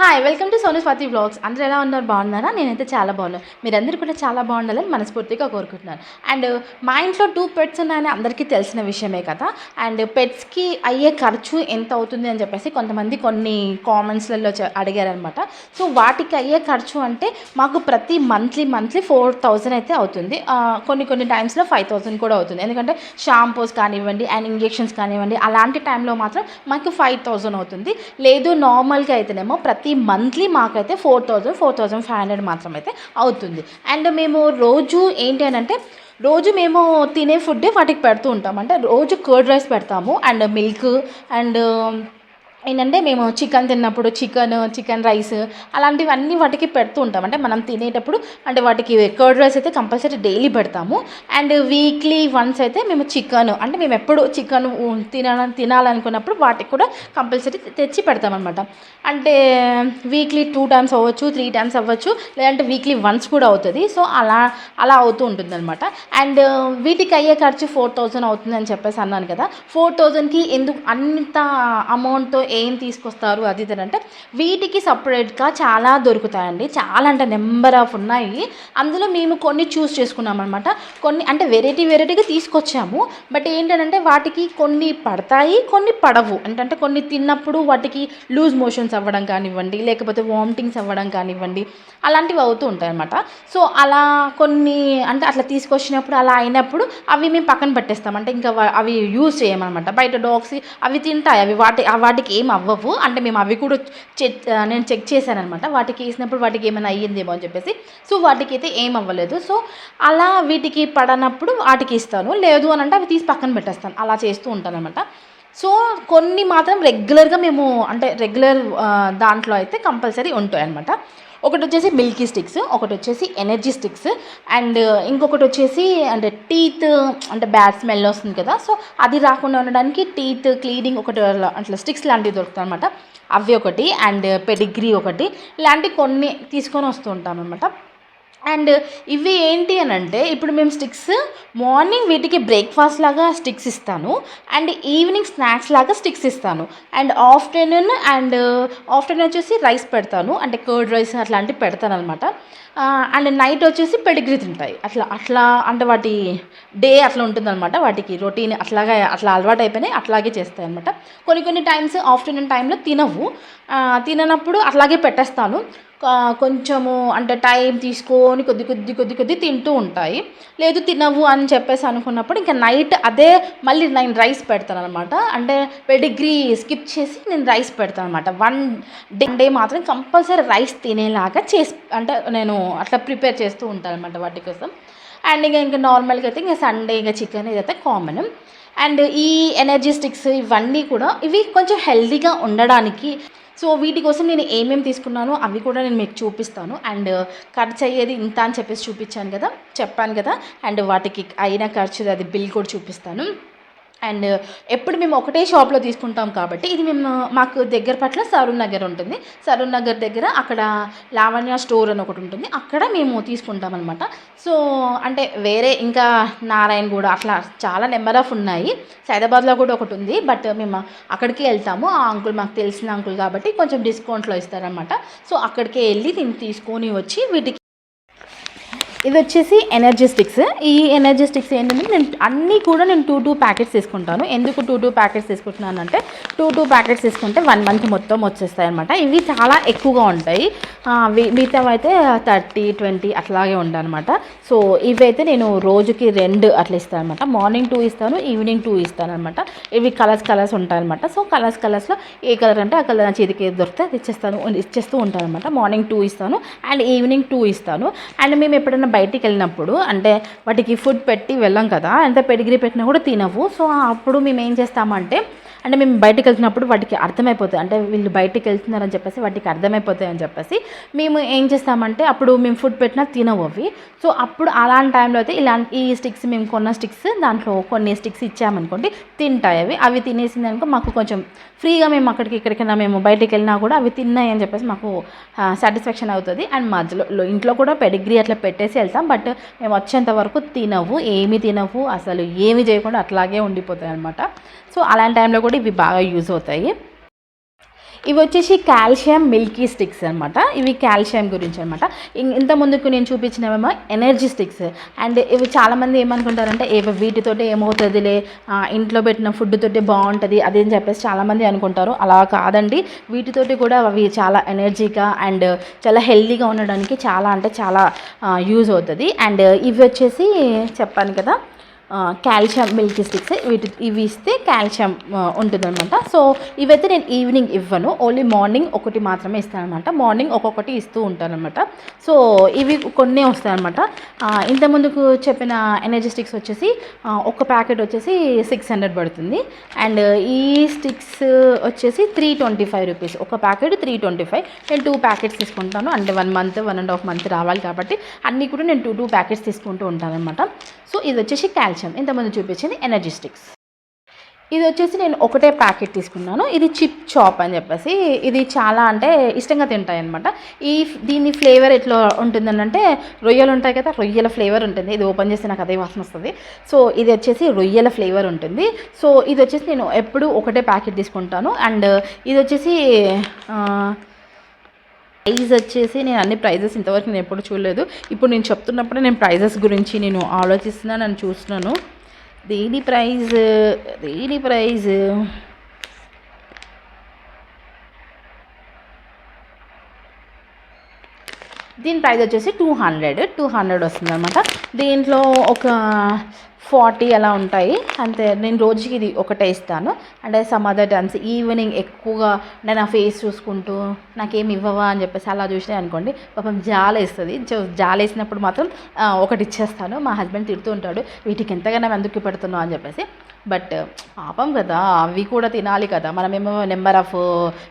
Hi welcome to Sonu Swathi blogs అందరూ ఎలా ఉన్నారు? బాగున్నారా? నేనైతే చాలా బాగున్నాను. మీరందరూ కూడా చాలా బాగుండాలని మనస్ఫూర్తిగా కోరుకుంటున్నాను. అండ్ మా ఇంట్లో టూ పెట్స్ ఉన్నాయని అందరికీ తెలిసిన విషయమే కదా. అండ్ పెట్స్కి అయ్యే ఖర్చు ఎంత అవుతుంది అని చెప్పేసి కొంతమంది కొన్ని కామెంట్స్లలో అడిగారనమాట సో వాటికి అయ్యే ఖర్చు అంటే మాకు ప్రతి మంత్లీ మంత్లీ ఫోర్ థౌజండ్ అయితే అవుతుంది. కొన్ని కొన్ని టైమ్స్లో ఫైవ్ థౌజండ్ కూడా అవుతుంది. ఎందుకంటే షాంపూస్ కానివ్వండి అండ్ ఇంజెక్షన్స్ కానివ్వండి అలాంటి టైంలో మాత్రం మాకు ఫైవ్ థౌజండ్ అవుతుంది. లేదు నార్మల్గా అయితేనేమో ప్రతి మంత్లీ మాకైతే four thousand four thousand five hundred మాత్రం అయితే అవుతుంది. అండ్ మేము రోజు ఏంటి అని అంటే రోజు మేము తినే ఫుడ్డే వాటికి పెడుతూ ఉంటాం. అంటే రోజు కర్డ్ రైస్ పెడతాము అండ్ మిల్క్ అండ్ ఏంటంటే మేము చికెన్ తిన్నప్పుడు చికెన్ చికెన్ రైస్ అలాంటివన్నీ వాటికి పెడుతూ ఉంటాం. అంటే మనం తినేటప్పుడు అంటే వాటికి కర్డ్ రైస్ అయితే కంపల్సరీ డైలీ పెడతాము. అండ్ వీక్లీ వన్స్ అయితే మేము చికెన్ అంటే మేము ఎప్పుడు చికెన్ తినాల తినాలనుకున్నప్పుడు వాటికి కూడా కంపల్సరీ తెచ్చి పెడతామన్నమాట. అంటే వీక్లీ టూ టైమ్స్ అవ్వచ్చు త్రీ టైమ్స్ అవ్వచ్చు లేదంటే వీక్లీ వన్స్ కూడా అవుతుంది. సో అలా అలా అవుతూ ఉంటుంది అనమాట అండ్ వీటికి అయ్యే ఖర్చు ఫోర్ థౌజండ్ అవుతుందని చెప్పేసి అన్నాను కదా. ఫోర్ థౌజండ్కి ఎందుకు అంత అమౌంట్తో ఏం తీసుకొస్తారు అది ఇది అంటే వీటికి సపరేట్గా చాలా దొరుకుతాయండి. చాలా అంటే నెంబర్ ఆఫ్ ఉన్నాయి. అందులో మేము కొన్ని చూస్ చేసుకున్నాం అనమాట కొన్ని అంటే వెరైటీ వెరైటీగా తీసుకొచ్చాము. బట్ ఏంటంటే వాటికి కొన్ని పడతాయి కొన్ని పడవు. అంటే కొన్ని తిన్నప్పుడు వాటికి లూజ్ మోషన్స్ అవ్వడం కానివ్వండి లేకపోతే వామిటింగ్స్ అవ్వడం కానివ్వండి అలాంటివి అవుతూ ఉంటాయి అనమాట సో అలా కొన్ని అంటే అట్లా తీసుకొచ్చినప్పుడు అలా అయినప్పుడు అవి మేము పక్కన పెట్టేస్తాం. అంటే ఇంకా అవి యూజ్ చేయమన్నమాట. బయట డాగ్స్ అవి తింటాయి. అవి వాటి వాటికి ఏం అవ్వవు అంటే మేము అవి కూడా చెక్ నేను చెక్ చేశాను అనమాట వాటికి వేసినప్పుడు వాటికి ఏమైనా అయ్యిందేమో అని చెప్పేసి. సో వాటికి అయితే ఏం అవ్వలేదు సో అలా వీటికి పడనప్పుడు వాటికి ఇస్తాను. లేదు అని అంటే అవి తీసి పక్కన పెట్టేస్తాను. అలా చేస్తూ ఉంటాను అనమాట సో కొన్ని మాత్రం రెగ్యులర్గా మేము అంటే రెగ్యులర్ దాంట్లో అయితే కంపల్సరీ ఉంటాయి అనమాట ఒకటి వచ్చేసి మిల్కీ స్టిక్స్ ఒకటి వచ్చేసి ఎనర్జీ స్టిక్స్ అండ్ ఇంకొకటి వచ్చేసి అంటే టీత్ అంటే బ్యాడ్ స్మెల్ వస్తుంది కదా. సో అది రాకుండా ఉండడానికి టీత్ క్లీనింగ్ ఒకటి అట్లా స్టిక్స్ లాంటివి దొరుకుతాయి అనమాట అవి ఒకటి అండ్ పెడిగ్రీ uh, ఒకటి. ఇలాంటి కొన్ని తీసుకొని వస్తూ ఉంటాం అనమాట అండ్ uh, ఇవి ఏంటి అని అంటే ఇప్పుడు మేము స్టిక్స్ మార్నింగ్ వీటికి బ్రేక్ఫాస్ట్ లాగా స్టిక్స్ ఇస్తాను. అండ్ ఈవినింగ్ స్నాక్స్ లాగా స్టిక్స్ ఇస్తాను. And afternoon and uh, afternoon వచ్చేసి రైస్ పెడతాను. అంటే కర్డ్ రైస్ అట్లాంటివి పెడతాను అనమాట అండ్ నైట్ వచ్చేసి పెడిగ్రీ తింటాయి. అట్లా అట్లా అంటే వాటి డే అట్లా ఉంటుందన్నమాట. వాటికి రొటీన్ అట్లాగా అట్లా అలవాటు అయిపోయినాయి. అట్లాగే చేస్తాయి అనమాట కొన్ని కొన్ని టైమ్స్ ఆఫ్టర్నూన్ టైంలో తినవు. తిననప్పుడు అట్లాగే పెట్టేస్తాను. కొంచెము అంటే టైం తీసుకొని కొద్ది కొద్ది కొద్ది కొద్ది తింటూ ఉంటాయి. లేదు తినవు అని చెప్పేసి అనుకున్నప్పుడు ఇంకా నైట్ అదే మళ్ళీ నేను రైస్ పెడతాను అనమాట అంటే పెడిగ్రీ స్కిప్ చేసి నేను రైస్ పెడతాను అనమాట వన్ డే డే మాత్రం కంపల్సరీ రైస్ తినేలాగా చేసి అంటే నేను అట్లా ప్రిపేర్ చేస్తూ ఉంటాను అనమాట వాటి కోసం. అండ్ ఇంకా ఇంకా నార్మల్గా అయితే ఇంకా సండే ఇంకా చికెన్ ఇదైతే కామన్. అండ్ ఈ ఎనర్జీ స్టిక్స్ ఇవన్నీ కూడా ఇవి కొంచెం హెల్దీగా ఉండడానికి సో వీటి కోసం నేను ఏమేమి తీసుకున్నానో అవి కూడా నేను మీకు చూపిస్తాను. అండ్ ఖర్చు అయ్యేది ఇంత అని చెప్పేసి చూపించాను కదా చెప్పాను కదా. అండ్ వాటికి అయిన ఖర్చు అది బిల్ కూడా చూపిస్తాను. అండ్ ఎప్పుడు మేము ఒకటే షాప్లో తీసుకుంటాం కాబట్టి ఇది మేము మాకు దగ్గర పట్ల సరూన్ నగర్ ఉంటుంది. సరూన్ నగర్ దగ్గర అక్కడ లావణ్య స్టోర్ అని ఒకటి ఉంటుంది. అక్కడ మేము తీసుకుంటాం అనమాట సో అంటే వేరే ఇంకా నారాయణ కూడా అట్లా చాలా నెంబర్ ఆఫ్ ఉన్నాయి. సైదాబాద్లో కూడా ఒకటి ఉంది బట్ మేము అక్కడికి వెళ్తాము. ఆ అంకుల్ మాకు తెలిసిన అంకుల్ కాబట్టి కొంచెం డిస్కౌంట్లో ఇస్తారనమాట సో అక్కడికి వెళ్ళి దీన్ని తీసుకొని వచ్చి వీటికి ఇది వచ్చేసి ఎనర్జీ స్టిక్స్ ఈ ఎనర్జీ స్టిక్స్ ఏంటంటే నేను అన్నీ కూడా నేను టూ టూ ప్యాకెట్స్ తీసుకుంటాను. ఎందుకు టూ టూ ప్యాకెట్స్ తీసుకుంటున్నాను అంటే టూ టూ ప్యాకెట్స్ తీసుకుంటే వన్ మంత్ మొత్తం వచ్చేస్తాయి అనమాట ఇవి చాలా ఎక్కువగా ఉంటాయి. మిగతా అయితే థర్టీ ట్వంటీ అట్లాగే ఉంటాయి అనమాట సో ఇవైతే నేను రోజుకి రెండు అట్లా ఇస్తాను అనమాట మార్నింగ్ టూ ఇస్తాను ఈవినింగ్ టూ ఇస్తాను అనమాట ఇవి కలర్స్ కలర్స్ ఉంటాయి అనమాట సో కలర్స్ కలర్స్లో ఏ కలర్ అంటే ఆ కలర్ నా చేతికి ఏది దొరికితే అది ఇచ్చేస్తాను ఇచ్చేస్తూ ఉంటాను అనమాట మార్నింగ్ టూ ఇస్తాను అండ్ ఈవినింగ్ టూ ఇస్తాను. అండ్ మేము ఎప్పుడైనా బయటికి వెళ్ళినప్పుడు అంటే వాటికి ఫుడ్ పెట్టి వెళ్ళాం కదా ఎంత పెడిగ్రీ పెట్టినా కూడా తినవు. సో అప్పుడు మేము ఏం చేస్తామంటే అంటే మేము బయటకు వెళ్తున్నప్పుడు వాటికి అర్థమైపోతుంది అంటే వీళ్ళు బయటికి వెళ్తున్నారని చెప్పేసి వాటికి అర్థమైపోతాయి అని చెప్పేసి మేము ఏం చేస్తామంటే అప్పుడు మేము ఫుడ్ పెట్టినా తినవు అవి. సో అప్పుడు అలాంటి టైంలో అయితే ఇలాంటి ఈ స్టిక్స్ మేము కొన్న స్టిక్స్ దాంట్లో కొన్ని స్టిక్స్ ఇచ్చామనుకోండి తింటాయి అవి. అవి తినేసింది అనుకో మాకు కొంచెం ఫ్రీగా మేము అక్కడికి ఇక్కడికైనా మేము బయటకు వెళ్ళినా కూడా అవి తిన్నాయి అని చెప్పేసి మాకు సాటిస్ఫాక్షన్ అవుతుంది. అండ్ మధ్యలో ఇంట్లో కూడా పెడిగ్రీ అట్లా పెట్టేసి వెళ్తాం బట్ మేము వచ్చేంత వరకు తినవు ఏమి తినవు అసలు ఏమి చేయకుండా అట్లాగే ఉండిపోతాయి అనమాట సో అలాంటి టైంలో కూడా ఇవి బాగా యూజ్ అవుతాయి. ఇవి వచ్చేసి కాల్షియం మిల్కీ స్టిక్స్ అనమాట ఇవి కాల్షియం గురించి అనమాట ఇంత ముందుకు నేను చూపించినవేమో ఎనర్జీ స్టిక్స్. అండ్ ఇవి చాలామంది ఏమనుకుంటారంటే ఏ వీటితోటి ఏమవుతుందిలే ఇంట్లో పెట్టిన ఫుడ్ తోటి బాగుంటుంది అదే అని చెప్పేసి చాలామంది అనుకుంటారు. అలా కాదండి. వీటితోటి కూడా అవి చాలా ఎనర్జీగా అండ్ చాలా హెల్తీగా ఉండడానికి చాలా అంటే చాలా యూజ్ అవుతుంది. అండ్ ఇవి వచ్చేసి చెప్పాను కదా కాల్షియం మిల్క్ స్టిక్స్. వీటి ఇవి ఇస్తే కాల్షియం ఉంటుందన్నమాట. సో ఇవైతే నేను ఈవినింగ్ ఇవ్వను. ఓన్లీ మార్నింగ్ ఒకటి మాత్రమే ఇస్తాను అనమాట మార్నింగ్ ఒక్కొక్కటి ఇస్తూ ఉంటానన్నమాట. సో ఇవి కొన్ని వస్తాయన్నమాట. ఇంతకుముందుకు చెప్పిన ఎనర్జీ స్టిక్స్ వచ్చేసి ఒక ప్యాకెట్ వచ్చేసి సిక్స్ హండ్రెడ్ పడుతుంది. అండ్ ఈ స్టిక్స్ వచ్చేసి త్రీ ట్వంటీ ఫైవ్ రూపీస్. ఒక ప్యాకెట్ త్రీ ట్వంటీ ఫైవ్. నేను టూ ప్యాకెట్స్ తీసుకుంటాను. అంటే one month one and half month రావాలి కాబట్టి అన్నీ కూడా నేను టూ టూ ప్యాకెట్స్ తీసుకుంటూ ఉంటాను అనమాట సో ఇది వచ్చేసి కాల్షియం. ఇంతమంది చూపించింది ఎనర్జీ స్టిక్స్ ఇది వచ్చేసి నేను ఒకటే ప్యాకెట్ తీసుకున్నాను. ఇది చిప్ చాప్ అని చెప్పేసి ఇది చాలా అంటే ఇష్టంగా తింటాయి అనమాట ఈ దీని ఫ్లేవర్ ఎట్లా ఉంటుందని అంటే రొయ్యలు ఉంటాయి కదా రొయ్యల ఫ్లేవర్ ఉంటుంది. ఇది ఓపెన్ చేస్తే నాకు అదే వాసన వస్తుంది. సో ఇది వచ్చేసి రొయ్యల ఫ్లేవర్ ఉంటుంది. సో ఇది వచ్చేసి నేను ఎప్పుడు ఒకటే ప్యాకెట్ తీసుకుంటాను. అండ్ ఇది వచ్చేసి ప్రైజ్ వచ్చేసి నేను అన్ని ప్రైజెస్ ఇంతవరకు నేను ఎప్పుడు చూడలేదు. ఇప్పుడు నేను చెప్తున్నప్పుడే నేను ప్రైజెస్ గురించి నేను ఆలోచిస్తున్నాను అని చూస్తున్నాను. దీని ప్రైజ్? దీని ప్రైజ్? దీని ప్రైస్ వచ్చేసి టూ హండ్రెడ్. టూ హండ్రెడ్ వస్తుంది అనమాట దీంట్లో ఒక ఫార్టీ అలా ఉంటాయి. అంతే నేను రోజుకి ఇది ఒకటే ఇస్తాను. అంటే సమ్ అదర్ టైమ్స్ ఈవినింగ్ ఎక్కువగా నేను నా ఫేస్ చూసుకుంటూ నాకేమి ఇవ్వవా అని చెప్పేసి అలా చూసినాయి అనుకోండి పాపం జాలేస్తుంది. జాలేసినప్పుడు మాత్రం ఒకటి ఇచ్చేస్తాను. మా హస్బెండ్ తిడుతూ ఉంటాడు వీటికి ఎంతగానో ఎందుకు పెడుతున్నావు? అని చెప్పేసి. బట్ పాపం కదా అవి కూడా తినాలి కదా. మనమేమో నెంబర్ ఆఫ్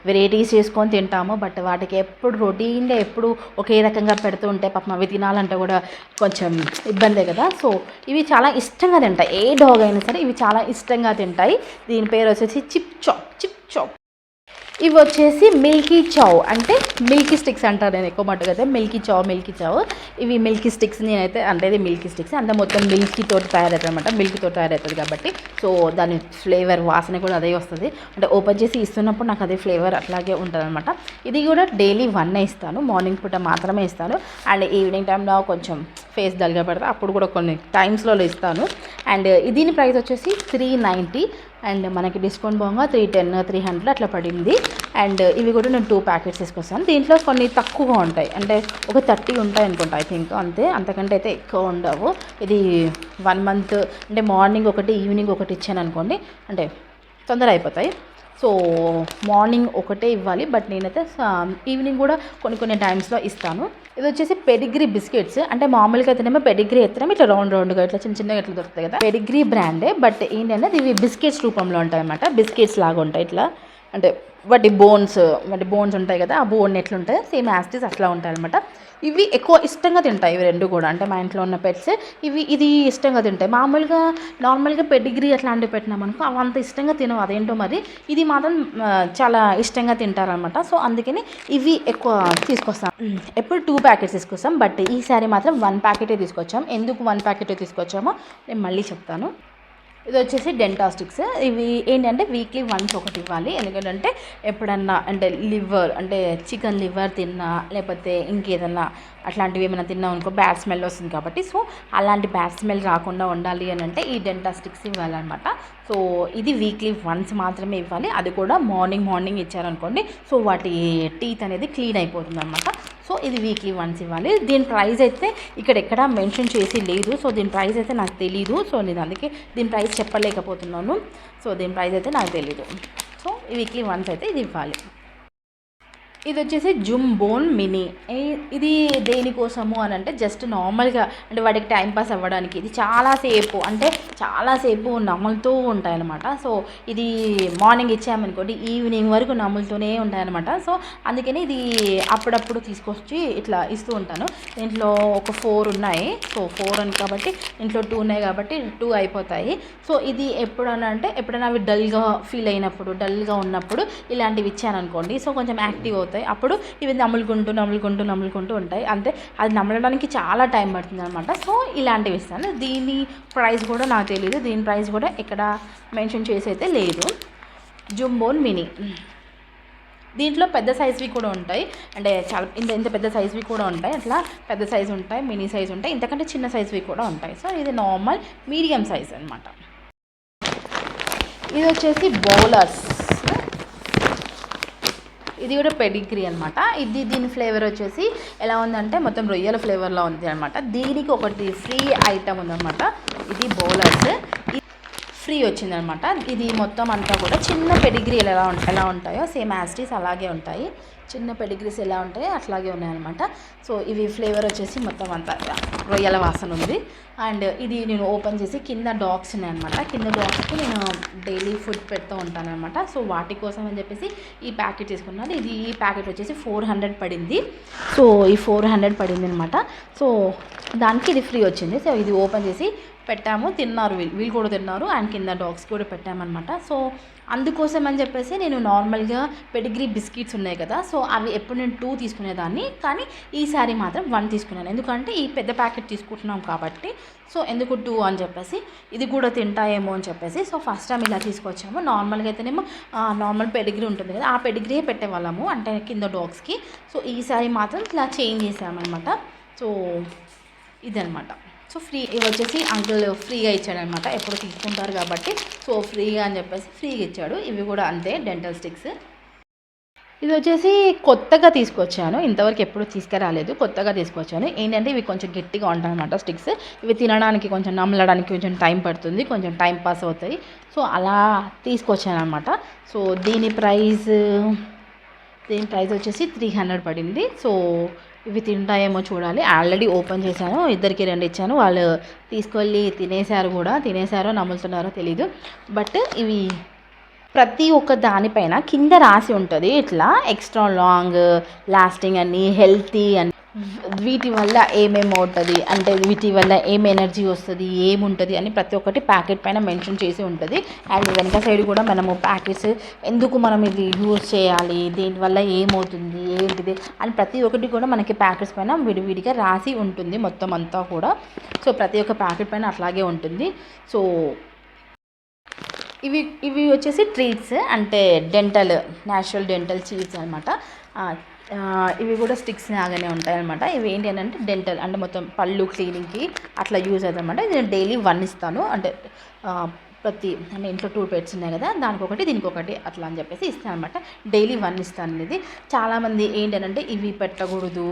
వెరైటీస్ చేసుకొని తింటాము. బట్ వాటికి ఎప్పుడు రొటీన్గా ఎప్పుడు ఒకే రకంగా పెడుతూ ఉంటే పాపం అవి తినాలంటే కూడా కొంచెం ఇబ్బందే కదా. సో ఇవి చాలా ఇష్టం ఇష్టంగా తింటాయి. ఏ డాగ్ అయినా సరే ఇవి చాలా ఇష్టంగా తింటాయి. దీని పేరు వచ్చేసి చిప్ చాప్. Chip chop. ఇవి వచ్చేసి మిల్కీ చౌ అంటే మిల్కీ స్టిక్స్ అంటారు నేను ఎక్కువ మటుకు అయితే మిల్కీ చౌ మిల్కీ చౌ ఇవి మిల్కీ స్టిక్స్ నేనైతే అంటే ఇది మిల్కీ స్టిక్స్ అంతా మొత్తం మిల్కీ తోటి తయారవుతుంది అనమాట మిల్కీతో తయారవుతుంది కాబట్టి. సో దాని ఫ్లేవర్ వాసన కూడా అదే వస్తుంది. అంటే ఓపెన్ చేసి ఇస్తున్నప్పుడు నాకు అదే ఫ్లేవర్ అట్లాగే ఉంటుంది అనమాట ఇది కూడా డైలీ వన్ ఇస్తాను. మార్నింగ్ పూట మాత్రమే ఇస్తాను. అండ్ ఈవినింగ్ టైంలో కొంచెం ఫేస్ డల్గా పెడతా. అప్పుడు కూడా కొన్ని టైమ్స్లో ఇస్తాను. అండ్ దీని ప్రైస్ వచ్చేసి త్రీ నైంటీ అండ్ మనకి డిస్కౌంట్ బాగా త్రీ టెన్ త్రీ హండ్రెడ్ అట్లా పడింది. అండ్ ఇవి కూడా నేను టూ ప్యాకెట్స్ తీసుకొస్తాను. దీంట్లో కొన్ని తక్కువగా ఉంటాయి. అంటే ఒక థర్టీ ఉంటాయి అనుకుంటా ఐ థింక్ అంతే. అంతకంటే అయితే ఎక్కువ ఉండవు. ఇది వన్ మంత్ అంటే మార్నింగ్ ఒకటి ఈవినింగ్ ఒకటి ఇచ్చాను అనుకోండి. అంటే తొందర అయిపోతాయి. సో మార్నింగ్ ఒకటే ఇవ్వాలి. బట్ నేనైతే ఈవినింగ్ కూడా కొన్ని కొన్ని టైమ్స్లో ఇస్తాను. ఇది వచ్చేసి పెడిగ్రీ బిస్కెట్స్. అంటే మామూలుగా అయితేనేమో పెడిగ్రీ ఎత్తనేమో ఇట్లా రౌండ్ రౌండ్గా ఇట్లా చిన్న చిన్నగా ఇట్లా దొరుకుతాయి కదా. పెడిగ్రీ బ్రాండే. బట్ ఏంటంటే ఇవి బిస్కెట్స్ రూపంలో ఉంటాయి అన్నమాట బిస్కెట్స్ లాగా ఉంటాయి ఇట్లా. అంటే వాటి బోన్స్ వాటి బోన్స్ ఉంటాయి కదా ఆ బోన్ ఎట్లుంటాయి సేమ్ యాస్టిస్ అట్లా ఉంటాయి అనమాట ఇవి ఎక్కువ ఇష్టంగా తింటాయి ఇవి రెండు కూడా. అంటే మా ఇంట్లో ఉన్న పెట్స్ ఇవి ఇది ఇష్టంగా తింటాయి. మామూలుగా నార్మల్గా పెడిగ్రీ అట్లాంటివి పెట్టినామనుకో అవి అంత ఇష్టంగా తినవు. అదేంటో మరి ఇది మాత్రం చాలా ఇష్టంగా తింటారనమాట సో అందుకని ఇవి ఎక్కువ తీసుకొస్తాం. ఎప్పుడు టూ ప్యాకెట్స్ తీసుకొస్తాం. బట్ ఈసారి మాత్రం వన్ ప్యాకెటే తీసుకొచ్చాం. ఎందుకు వన్ ప్యాకెటే తీసుకొచ్చామో నేను మళ్ళీ చెప్తాను. ఇది వచ్చేసి డెంటాస్టిక్స్. ఇవి ఏంటంటే వీక్లీ వన్స్ ఒకటి ఇవ్వాలి. ఎందుకంటే ఎప్పుడన్నా అంటే లివర్ అంటే చికెన్ లివర్ తిన్నా లేకపోతే ఇంకేదన్నా అట్లాంటివి ఏమైనా తిన్నాం అనుకో బ్యాడ్ స్మెల్ వస్తుంది కాబట్టి. సో అలాంటి బ్యాడ్ స్మెల్ రాకుండా ఉండాలి అని అంటే ఈ డెంటాస్టిక్స్ ఇవ్వాలన్నమాట. సో ఇది వీక్లీ వన్స్ మాత్రమే ఇవ్వాలి. అది కూడా మార్నింగ్ మార్నింగ్ ఇచ్చారనుకోండి. సో వాటి టీత్ అనేది క్లీన్ అయిపోతుంది అనమాట సో ఇది వీక్లీ వన్స్ ఇవ్వాలి. దీని ప్రైస్ అయితే ఇక్కడ ఎక్కడ మెన్షన్ చేసి లేదు. సో దీని ప్రైస్ అయితే నాకు తెలీదు. సో నేను అందుకే దీని ప్రైస్ చెప్పలేకపోతున్నాను. సో దీని ప్రైస్ అయితే నాకు తెలీదు. సో వీక్లీ వన్స్ అయితే ఇది ఇవ్వాలి. ఇది వచ్చేసి జుమ్ బోన్ మినీ ఇది దేనికోసము అని అంటే జస్ట్ నార్మల్గా అంటే వాడికి టైం పాస్ అవ్వడానికి. ఇది చాలాసేపు అంటే చాలాసేపు నములుతూ ఉంటాయన్నమాట. సో ఇది మార్నింగ్ ఇచ్చామనుకోండి ఈవినింగ్ వరకు నములుతూనే ఉంటాయన్నమాట. సో అందుకని ఇది అప్పుడప్పుడు తీసుకొచ్చి ఇట్లా ఇస్తూ ఉంటాను. దీంట్లో ఒక ఫోర్ ఉన్నాయి. సో ఫోర్ అని కాబట్టి ఇంట్లో టూ ఉన్నాయి కాబట్టి టూ అయిపోతాయి. సో ఇది ఎప్పుడన్నా అంటే ఎప్పుడైనా అవి డల్గా ఫీల్ అయినప్పుడు డల్గా ఉన్నప్పుడు ఇలాంటివి ఇచ్చాను అనుకోండి సో కొంచెం యాక్టివ్ అవుతాయి అప్పుడు ఇవి నములుకుంటూ నములుకుంటూ నములుకుంటూ ఉంటాయి. అంటే అది నమలడానికి చాలా టైం పడుతుంది అనమాట సో ఇలాంటివి ఇస్తాను. దీని ప్రైస్ కూడా నాకు తెలియదు దీని ప్రైస్ కూడా ఇక్కడ మెన్షన్ చేసి అయితే లేదు. జుంబోన్ మినీ. దీంట్లో పెద్ద సైజ్వి కూడా ఉంటాయి. అంటే చాలా ఇంత ఇంత పెద్ద సైజ్వి కూడా ఉంటాయి. అట్లా పెద్ద సైజు ఉంటాయి మినీ సైజ్ ఉంటాయి. ఇంతకంటే చిన్న సైజ్వి కూడా ఉంటాయి. సో ఇది నార్మల్ మీడియం సైజ్ అనమాట ఇది వచ్చేసి బౌలర్స్. ఇది కూడా పెడిగ్రీ అనమాట ఇది దీని ఫ్లేవర్ వచ్చేసి ఎలా ఉందంటే మొత్తం రొయ్యల ఫ్లేవర్లో ఉంది అనమాట దీనికి ఒకటి ఫ్రీ ఐటమ్ ఉందన్నమాట. ఇది బౌలర్స్. ఫ్రీ వచ్చిందనమాట. ఇది మొత్తం అంతా కూడా చిన్న పెడిగ్రీ ఎలా ఎలా ఉంటాయో సేమ్ యాస్టీస్ అలాగే ఉంటాయి. చిన్న పెడిగ్రీస్ ఎలా ఉంటాయో అట్లాగే ఉన్నాయన్నమాట. సో ఇవి ఫ్లేవర్ వచ్చేసి మొత్తం అంతా రొయ్యల వాసన ఉంది. అండ్ ఇది నేను ఓపెన్ చేసి కింద డాగ్స్ ఉన్నాయన్నమాట. కింద డాగ్స్కి నేను డైలీ ఫుడ్ పెడుతూ ఉంటాననమాట సో వాటి కోసం అని చెప్పేసి ఈ ప్యాకెట్ తీసుకున్నాను. ఇది ఈ ప్యాకెట్ వచ్చేసి ఫోర్ హండ్రెడ్ పడింది. సో ఈ ఫోర్ హండ్రెడ్ పడింది అనమాట సో దానికి ఇది ఫ్రీ వచ్చింది. సో ఇది ఓపెన్ చేసి పెట్టాము తిన్నారు వీళ్ళు. వీళ్ళు కూడా తిన్నారు అండ్ కింద డాగ్స్ కూడా పెట్టామన్నమాట. సో అందుకోసం అని చెప్పేసి నేను నార్మల్గా పెడిగ్రీ బిస్కెట్స్ ఉన్నాయి కదా సో అవి ఎప్పుడు నేను టూ తీసుకునేదాన్ని. కానీ ఈసారి మాత్రం వన్ తీసుకున్నాను. ఎందుకంటే ఈ పెద్ద ప్యాకెట్ తీసుకుంటున్నాం కాబట్టి. సో ఎందుకు టూ అని చెప్పేసి ఇది కూడా తింటాయేమో అని చెప్పేసి సో ఫస్ట్ టైం ఇలా తీసుకొచ్చాము. నార్మల్గా అయితేనేమో నార్మల్ పెడిగ్రీ ఉంటుంది కదా ఆ పెడిగ్రీ పెట్టేవాళ్ళము అంటే కింద డాగ్స్కి సో ఈసారి మాత్రం ఇట్లా చేంజ్ చేసామన్నమాట. సో ఇదనమాట సో ఫ్రీ ఇవి వచ్చేసి అంకుల్ ఫ్రీగా ఇచ్చాడనమాట. ఎప్పుడు తీసుకుంటారు కాబట్టి. సో ఫ్రీగా అని చెప్పేసి ఫ్రీగా ఇచ్చాడు. ఇవి కూడా అంతే డెంటల్ స్టిక్స్ ఇది వచ్చేసి కొత్తగా తీసుకొచ్చాను. ఇంతవరకు ఎప్పుడు తీసుకురాలేదు. కొత్తగా తీసుకొచ్చాను. ఏంటంటే ఇవి కొంచెం గట్టిగా ఉంటాయి అనమాట స్టిక్స్ ఇవి తినడానికి కొంచెం నమ్మలడానికి కొంచెం టైం పడుతుంది. కొంచెం టైం పాస్ అవుతాయి. సో అలా తీసుకొచ్చాను అనమాట సో దీని ప్రైస్ దీని ప్రైస్ వచ్చేసి త్రీ హండ్రెడ్ పడింది. సో ఇవి తింటాయేమో చూడాలి. ఆల్రెడీ ఓపెన్ చేశాను. ఇద్దరికి రెండు ఇచ్చాను. వాళ్ళు తీసుకెళ్ళి తినేశారు కూడా. తినేశారో నమ్ముతున్నారో తెలీదు. బట్ ఇవి ప్రతి ఒక్క దానిపైన కింద రాసి ఉంటుంది. ఇట్లా ఎక్స్ట్రా లాంగ్ లాస్టింగ్ అని హెల్తీ అని వీటి వల్ల ఏమేమి అవుతుంది? అంటే వీటి వల్ల ఏం ఎనర్జీ వస్తుంది? ఏముంటుంది? అని ప్రతి ఒక్కటి ప్యాకెట్ పైన మెన్షన్ చేసి ఉంటుంది. అండ్ వెనక సైడ్ కూడా మనము ప్యాకెట్స్ ఎందుకు మనం ఇది యూజ్ చేయాలి? దీనివల్ల ఏమవుతుంది? ఏంటిది? అని ప్రతి ఒక్కటి కూడా మనకి ప్యాకెట్స్ పైన విడివిడిగా రాసి ఉంటుంది మొత్తం అంతా కూడా. సో ప్రతి ఒక్క ప్యాకెట్ పైన అట్లాగే ఉంటుంది. సో ఇవి ఇవి వచ్చేసి ట్రీట్స్ అంటే డెంటల్ న్యాచురల్ డెంటల్ చీట్స్ అనమాట ఇవి కూడా స్టిక్స్ లాగానే ఉంటాయి అనమాట ఇవి ఏంటి అని అంటే డెంటల్ అంటే మొత్తం పళ్ళు క్లీనింగ్కి అట్లా యూజ్ అవుతుంది అనమాట ఇది నేను డైలీ వన్ ఇస్తాను. అంటే ప్రతి అంటే ఇంట్లో టూ పెట్స్ ఉన్నాయి కదా దానికి ఒకటి దీనికి ఒకటి అట్లా అని చెప్పేసి ఇస్తాను అనమాట డైలీ వన్ ఇస్తాను ఇది చాలామంది ఏంటంటే ఇవి పెట్టకూడదు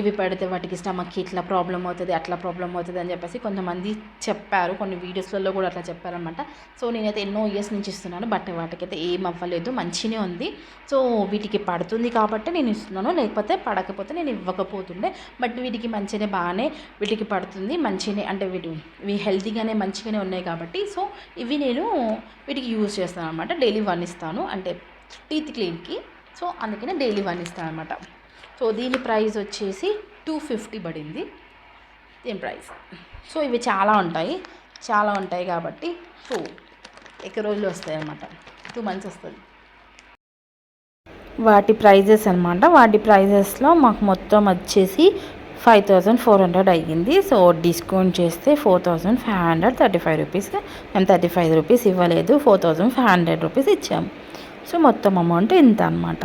ఇవి పెడితే వాటికి స్టమక్కి ఇట్లా ప్రాబ్లం అవుతుంది అట్లా ప్రాబ్లం అవుతుంది అని చెప్పేసి కొంతమంది చెప్పారు. కొన్ని వీడియోస్లలో కూడా అట్లా చెప్పారనమాట సో నేనైతే ఎన్నో ఇయర్స్ నుంచి ఇస్తున్నాను బట్ వాటికైతే ఏం అవ్వలేదు. మంచిగానే ఉంది. సో వీటికి పడుతుంది కాబట్టి నేను ఇస్తున్నాను. లేకపోతే పడకపోతే నేను ఇవ్వకపోతుండే. బట్ వీటికి మంచిగానే బాగానే వీటికి పడుతుంది. మంచిగానే అంటే వీటి ఇవి హెల్తీగానే మంచిగానే ఉన్నాయి కాబట్టి. సో ఇవి నేను వీటికి యూజ్ చేస్తాను అనమాట డైలీ వన్ ఇస్తాను. అంటే టీత్ క్లీన్కి. సో అందుకనే డైలీ వన్ ఇస్తాను అనమాట సో దీని ప్రైస్ వచ్చేసి టూ ఫిఫ్టీ పడింది. దీని ప్రైస్. సో ఇవి చాలా ఉంటాయి. చాలా ఉంటాయి కాబట్టి. సో ఎక్కువ రోజులు వస్తాయి అన్నమాట? టూ మంత్స్ వస్తుంది. వాటి ప్రైజెస్ అనమాట వాటి ప్రైజెస్లో మాకు మొత్తం వచ్చేసి ఫైవ్ థౌజండ్ ఫోర్ హండ్రెడ్ అయ్యింది. సో డిస్కౌంట్ చేస్తే four thousand five hundred thirty five rupees మేము థర్టీ ఫైవ్ రూపీస్ ఇవ్వలేదు. Four thousand five hundred rupees ఇచ్చాము సో మొత్తం అమౌంట్ ఇంత అనమాట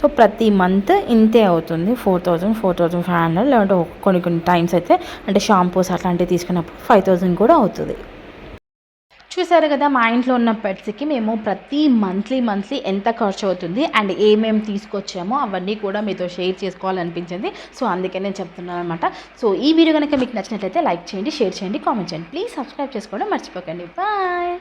సో ప్రతి మంత్ ఇంతే అవుతుంది. Four thousand four thousand five hundred లేదంటే కొన్ని కొన్ని టైమ్స్ అయితే అంటే షాంపూస్ అట్లాంటివి తీసుకున్నప్పుడు ఫైవ్ థౌజండ్ కూడా అవుతుంది. చూసారు కదా మా ఇంట్లో ఉన్న పెట్స్కి మేము ప్రతి మంత్లీ మంత్లీ ఎంత ఖర్చు అవుతుంది అండ్ ఏమేమి తీసుకొచ్చామో అవన్నీ కూడా మీతో షేర్ చేసుకోవాలనిపించింది. సో అందుకే నేను చెప్తున్నాను అనమాట సో ఈ వీడియో కనుక మీకు నచ్చినట్లయితే లైక్ చేయండి షేర్ చేయండి కామెంట్ చేయండి. ప్లీజ్ సబ్స్క్రైబ్ చేసుకోవడం మర్చిపోకండి. బాయ్!